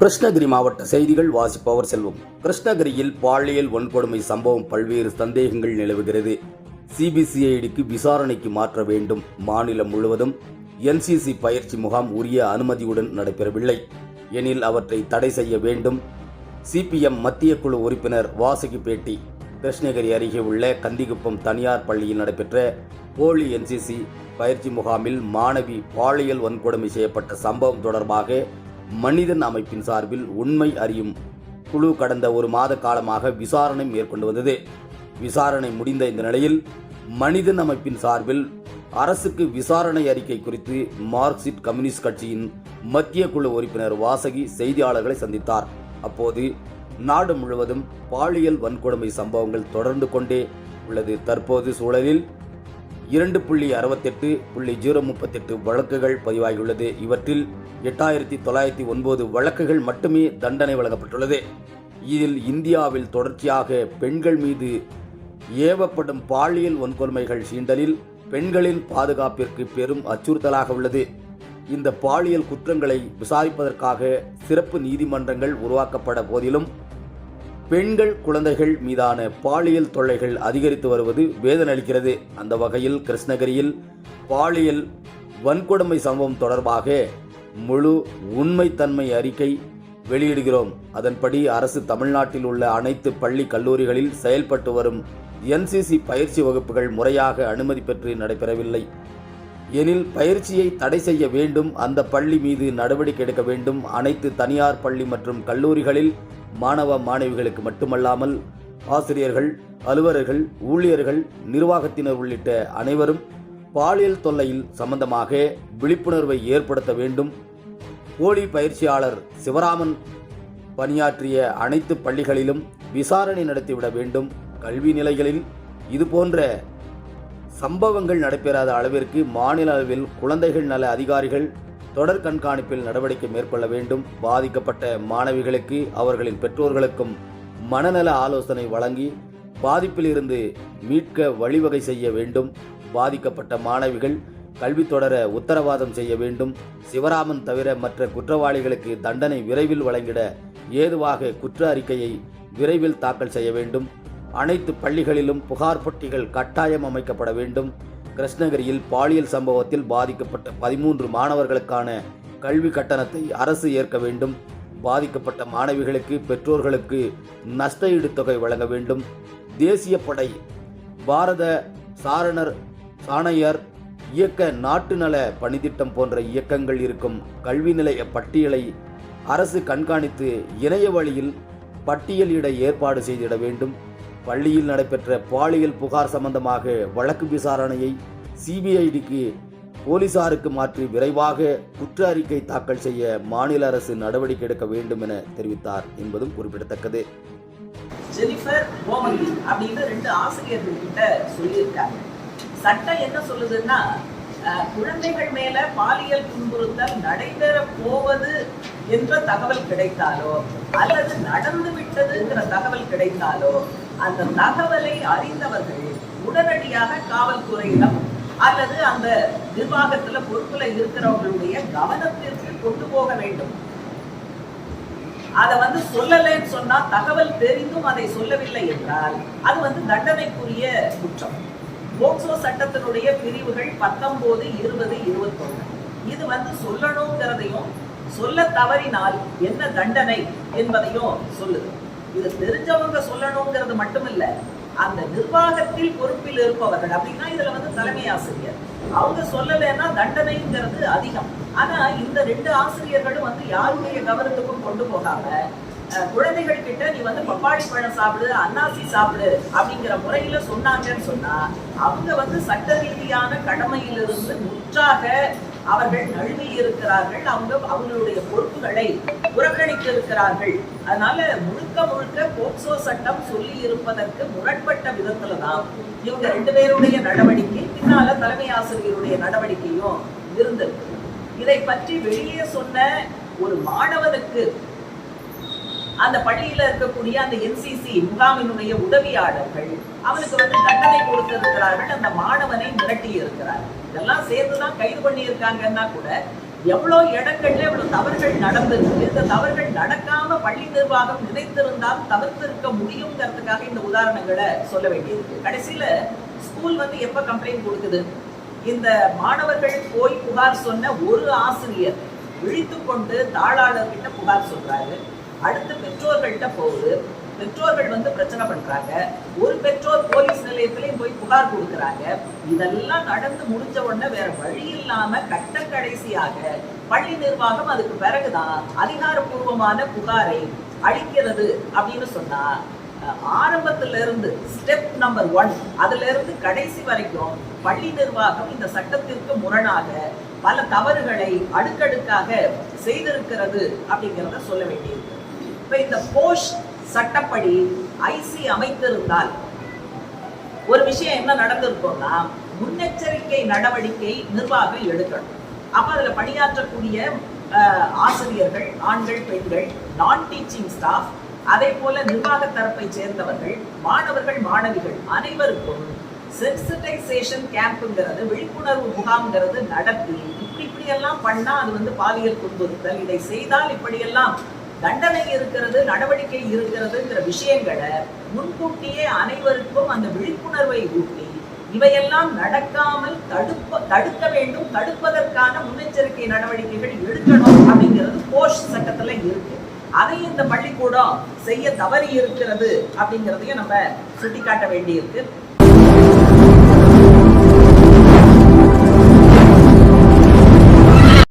கிருஷ்ணகிரி மாவட்ட செய்திகள் வாசிப்பவர் செல்வம். கிருஷ்ணகிரியில் பாலியல் வன்கொடுமை சம்பவம் பல்வேறு சந்தேகங்கள் நிலவுகிறது. சிபிசிஐடிக்கு விசாரணைக்கு மாற்ற வேண்டும் மாநிலம் முழுவதும். என்சிசி பயிற்சி முகாம் உரிய அனுமதியுடன் நடைபெறவில்லை. எனில் அவற்றை தடை செய்ய வேண்டும். சிபிஎம் மத்திய குழு உறுப்பினர் வாசகி பேட்டி கிருஷ்ணகிரி அருகே உள்ள கந்திகுப்பம் தனியார் பள்ளியில் நடைபெற்ற போலி என்சிசி பயிற்சி முகாமில் மாணவி பாலியல் வன்கொடுமை செய்யப்பட்ட சம்பவம் தொடர்பாக மனிதன் அமைப்பின் சார்பில் உண்மை அறியும் குழு கடந்த ஒரு மாத காலமாக விசாரணை மேற்கொண்டு வந்தது. விசாரணை முடிந்த இந்த நிலையில் மனிதன் அமைப்பின் சார்பில் அரசுக்கு விசாரணை அறிக்கை குறித்து மார்க்சிஸ்ட் கம்யூனிஸ்ட் கட்சியின் மத்திய குழு உறுப்பினர் வாசகி செய்தியாளர்களை சந்தித்தார். அப்போது நாடு முழுவதும் பாலியல் வன்கொடுமை சம்பவங்கள் தொடர்ந்து கொண்டே உள்ளது. தற்போது சூழலில் இரண்டு புள்ளி அறுபத்தெட்டு புள்ளி ஜீரோ முப்பத்தெட்டு வழக்குகள் பதிவாகியுள்ளது. இவற்றில் எட்டாயிரத்தி தொள்ளாயிரத்தி ஒன்பது வழக்குகள் மட்டுமே தண்டனை வழங்கப்பட்டுள்ளது. இதில் இந்தியாவில் தொடர்ச்சியாக பெண்கள் மீது ஏவப்படும் பாலியல் வன்கொடுமைகள் சீண்டலில் பெண்களின் பாதுகாப்பிற்கு பெரும் அச்சுறுத்தலாக உள்ளது. இந்த பாலியல் குற்றங்களை விசாரிப்பதற்காக சிறப்பு நீதிமன்றங்கள் உருவாக்கப்பட போதிலும் பெண்கள் குழந்தைகள் மீதான பாலியல் தொல்லைகள் அதிகரித்து வருவது வேதனளிக்கிறது. அந்த வகையில் கிருஷ்ணகிரியில் பாலியல் வன்கொடுமை சம்பவம் தொடர்பாக முழு உண்மைத்தன்மை அறிக்கை வெளியிடுகிறோம். அதன்படி அரசு தமிழ்நாட்டில் உள்ள அனைத்து பள்ளி கல்லூரிகளில் செயல்பட்டு வரும் என்சிசி பயிற்சி வகுப்புகள் முறையாக அனுமதி பெற்று நடைபெறவில்லை. எனில் பயிற்சியை தடை செய்ய வேண்டும் அந்த பள்ளி மீது நடவடிக்கை எடுக்க வேண்டும். அனைத்து தனியார் பள்ளி மற்றும் கல்லூரிகளில் மாணவ மாணவிகளுக்கு மட்டுமல்லாமல் ஆசிரியர்கள் அலுவலர்கள் ஊழியர்கள் நிர்வாகத்தினர் உள்ளிட்ட அனைவரும் பாலியல் தொல்லையில் சம்பந்தமாக விழிப்புணர்வை ஏற்படுத்த வேண்டும். போலி பயிற்சியாளர் சிவராமன் பணியாற்றிய அனைத்து பள்ளிகளிலும் விசாரணை நடத்திவிட வேண்டும். கல்வி நிலைகளில் இதுபோன்ற சம்பவங்கள் நடைபெறாத அளவிற்கு மாநில அளவில் குழந்தைகள் நல அதிகாரிகள் தொடர் கண்காணிப்பில் நடவடிக்கை மேற்கொள்ள வேண்டும். பாதிக்கப்பட்ட மாணவிகளுக்கு அவர்களின் பெற்றோர்களுக்கும் மனநல ஆலோசனை வழங்கி பாதிப்பிலிருந்து மீட்க வழிவகை செய்ய வேண்டும். பாதிக்கப்பட்ட மாணவிகள் கல்வி தொடர உத்தரவாதம் செய்ய வேண்டும். சிவராமன் தவிர மற்ற குற்றவாளிகளுக்கு தண்டனை விரைவில் வழங்கிட ஏதுவாக குற்ற அறிக்கையை விரைவில் தாக்கல் செய்ய வேண்டும். அனைத்து பள்ளிகளிலும் புகார் பட்டிகள் கட்டாயம் அமைக்கப்பட வேண்டும். கிருஷ்ணகிரியில் பாலியல் சம்பவத்தில் பாதிக்கப்பட்ட பதிமூன்று மாணவர்களுக்கான கல்வி கட்டணத்தை அரசு ஏற்க வேண்டும். பாதிக்கப்பட்ட மாணவிகளுக்கு பெற்றோர்களுக்கு நஷ்டஈடு தொகை வழங்க வேண்டும். தேசிய படை பாரத சாரணர் சாணையர் இயக்க நாட்டு நல பணித்திட்டம் போன்ற இயக்கங்கள் இருக்கும் கல்வி நிலைய பட்டியலை அரசு கண்காணித்து இணைய வழியில் பட்டியலிட ஏற்பாடு செய்திட வேண்டும். பள்ளியில் நடைபெற்ற பாலியல் புகார் சம்பந்தமாக வழக்கு விசாரணையை சிபிஐடிக்கு போலீசாருக்கு மாற்றி விரைவாக குற்ற அறிக்கை தாக்கல் செய்ய மாநில அரசு நடவடிக்கை எடுக்க வேண்டும் என தெரிவித்தார் என்பதும் குறிப்பிடத்தக்கது. ஜெனிஃபர் கோமந்தி அப்படின்னு ரெண்டு ஆசிரியர்கள் கிட்ட சொல்லியிருக்காங்க. சட்டம் என்ன சொல்லுதுன்னா குழந்தைகள் மேல பாலியல் துன்புறுத்தல் நடைபெற போவது என்ற தகவல் கிடைத்தாலோ அல்லது நடந்து விட்டதுங்கிற தகவல் கிடைத்தாலோ அந்த தகவலை அறிந்தவர்கள் உடனடியாக காவல்துறையிடம் அல்லது அந்த நிர்வாகத்துல பொறுப்புல இருக்கிறவங்களுடைய கவனத்திற்கு கொண்டு போக வேண்டும். அதை வந்து சொல்லலைன்னு சொன்னா தகவல் தெரிந்தும் அதை சொல்லவில்லை என்றால் அது வந்து தண்டனைக்குரிய குற்றம். போக்சோ சட்டத்தினுடைய பிரிவுகள் பத்தொன்பது இருபது இருபத்தொன்னு. இது வந்து சொல்லணுங்கிறதையும் சொல்ல தவறினால் என்ன தண்டனை என்பதையும் சொல்லுது. இது தெரிஞ்சவங்க சொல்லணுங்கிறது மட்டுமில்ல அந்த நிர்வாகத்தில் பொறுப்பில் இருப்பவர்கள். அப்படின்னா இதுல வந்து தலைமை ஆசிரியர். அவங்க சொல்லலைன்னா தண்டனைங்கிறது அதிகம். ஆனா இந்த ரெண்டு ஆசிரியர்களும் வந்து யாருடைய கவனத்துக்கும் கொண்டு போகாம குழந்தைகள் கிட்ட நீ வந்து பப்பாளி பழம் சாப்பிடு அன்னாசி சாப்பிடு அப்படிங்கிற முறையில சொன்னாங்கன்னு சொன்னா அவங்க வந்து சட்ட ரீதியான கடமையிலிருந்து முற்றாக அவர்கள் நழுவி இருக்கிறார்கள். அவங்க அவங்களுடைய பொறுப்புகளை புறக்கணித்து இருக்கிறார்கள் அதனால முழுக்க முழுக்க போக்சோ சட்டம் சொல்லி இருப்பதற்கு முரண்பட்ட விதத்துல தான் இவங்க ரெண்டு பேருடைய நடவடிக்கை பின்னால தலைமை ஆசிரியருடைய நடவடிக்கையும் இருந்திருக்கு. இதை பற்றி வெளியே சொன்ன ஒரு மாணவனுக்கு அந்த பள்ளியில இருக்கக்கூடிய அந்த என்சிசி முகாமினுடைய உதவியாளர்கள் அவனுக்கு வந்து தண்டனை கொடுத்திருக்கிறார்கள். அந்த மாணவனை மிரட்டி இருக்கிறார்கள் இதெல்லாம் சேர்த்துதான் கைது பண்ணி இருக்காங்கன்னா கூட எவ்வளோ இடங்கள்ல இவ்வளோ தவறுகள் நடந்திருக்கு இந்த தவறுகள் நடக்காம பள்ளி நிர்வாகம் நினைத்திருந்தால் தவிர்த்திருக்க முடியுங்கிறதுக்காக இந்த உதாரணங்களை சொல்ல வேண்டியிருக்கு. கடைசியில ஸ்கூல் வந்து எப்ப கம்ப்ளைண்ட் கொடுக்குது? இந்த மாணவர்கள் போய் புகார் சொன்ன ஒரு ஆசிரியர் இழித்து கொண்டு தாளாளர்கிட்ட புகார் சொல்றாரு. அடுத்து பெற்றோர்கள்ட்ட போகுது. பெற்றோர்கள் வந்து பிரச்சனை பண்றாங்க. ஒரு பெற்றோர் போலீஸ் நிலையத்திலையும் போய் புகார் கொடுக்குறாங்க. இதெல்லாம் நடந்து முடிஞ்ச உடனே வேற வழி இல்லாம கட்ட கடைசியாக பள்ளி நிர்வாகம் அதுக்கு பிறகுதான் அதிகாரப்பூர்வமான புகாரை அளிக்கிறது அப்படின்னு சொன்னா ஆரம்பத்துல இருந்து ஸ்டெப் நம்பர் ஒன் அதுல இருந்து கடைசி வரைக்கும் பள்ளி நிர்வாகம் இந்த சட்டத்திற்கு முரணாக பல தவறுகளை அடுக்கடுக்காக செய்திருக்கிறது அப்படிங்கிறத சொல்ல வேண்டியிருக்கு. இப்ப இந்த போஸ்ட் சட்டப்படி ஐசி அமைத்திருந்தால் ஒரு விஷயம் என்ன நடந்திருக்கோம்னா முன்னெச்சரிக்கை நடவடிக்கை நிர்வாகம் எடுக்கணும். அப்ப அதுல பணியாற்றக்கூடிய ஆசிரியர்கள் ஆண்கள் பெண்கள் நான் டீச்சிங் ஸ்டாஃப் அதே போல நிர்வாக தரப்பை சேர்ந்தவர்கள் மாணவர்கள் மாணவிகள் அனைவருக்கும் சென்சிட்டைசேஷன் கேம்ப்ங்கிறது விழிப்புணர்வு முகாம்ங்கிறது நடத்தி இப்படி இப்படி எல்லாம் பண்ணா அது வந்து பாலியல் துன்புறுத்தல். இதை செய்தால் இப்படியெல்லாம் தண்டனை இருக்கிறது நடவடிக்கை இருக்கிறதுங்கிற விஷயங்களை முன்கூட்டியே அனைவருக்கும் அந்த விழிப்புணர்வை ஊட்டி இவையெல்லாம் நடக்காமல் தடுப்ப தடுக்க வேண்டும் தடுப்பதற்கான முன்னெச்சரிக்கை நடவடிக்கைகள் எடுக்கணும் அப்படிங்கிறது போஷ் சட்டத்துல இருக்கு. அதை இந்த பள்ளிக்கூடம் செய்ய தவறி இருக்கிறது அப்படிங்கிறதையும் நம்ம சுட்டிக்காட்ட வேண்டியிருக்கு.